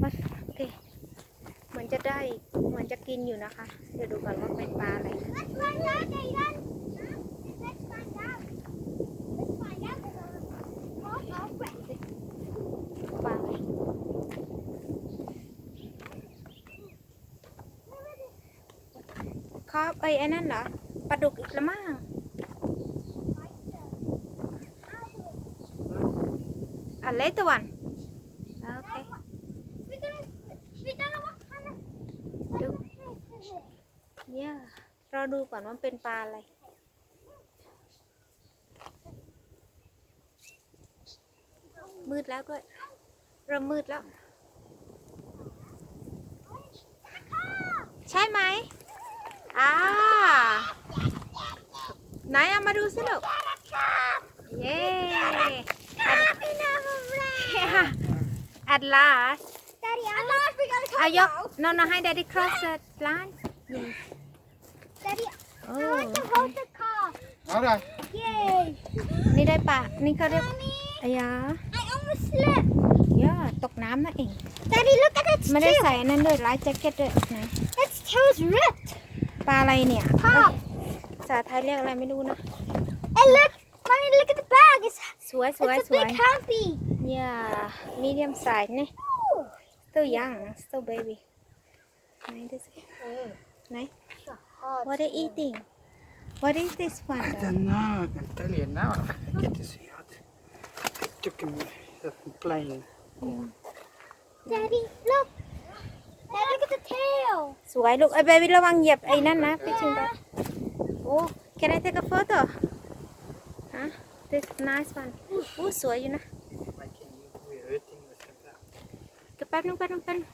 โอเคเหมือนจะได้เหมือนจะกินอยู่นะคะ เดี๋ยวดูก่อนว่าเป็นปลาอะไรปลาอะไรครับเอ้ไอ้นั่นเหรอปลาดุกอีกละมั้งอันเล็กตัววันโอเค We don't, we don't know what kind of. ดู เนี่ยเราดูก่อนว่าเป็นปลาอะไร มืดแล้วด้วยเริ่มมืดแล้ว ใช่ไหมอ่าไหนเอามาดูสิลูกเย้ at last Daddy, at last we got a อายก cow. no no ให้ daddy cross the line yes Daddy, โอ้ I want to hold the car. Alright. Yay. นี่ได้ปลานี่เขาเรียกอายา I almost slipped. ย่าตกน้ำนั่นเอง Daddy, look at its ไม่ได้ tail. ใส่อันนั่นด้วยไลฟ์แจ็คเก็ตด้วยไหน Its tail's ripped. ปลาอะไรเนี่ย Pop. ภาษาไทยเรียกอะไรไม่รู้นะ And look, mommy, look at the bag. It's, สวยสวย it's ส a วย big happy. ย่ามีเดียมไซส์นี่ still young still baby ไหนดูสิไหน what are they eating what is this one I don't know. I can tell you now. I get to see it. It took him a plane. Daddy, look. Daddy, look at the tail. สวยลูกไอ้เบบี้ระวังเหยียบไอ้นั่นนะพี่ชิงรถโอ้ can I take a photo ฮะ this nice one อู้สวยอยู่นะ Making you hurting or something. ก็แป๊บนึงแป๊บนึงแป๊บนึง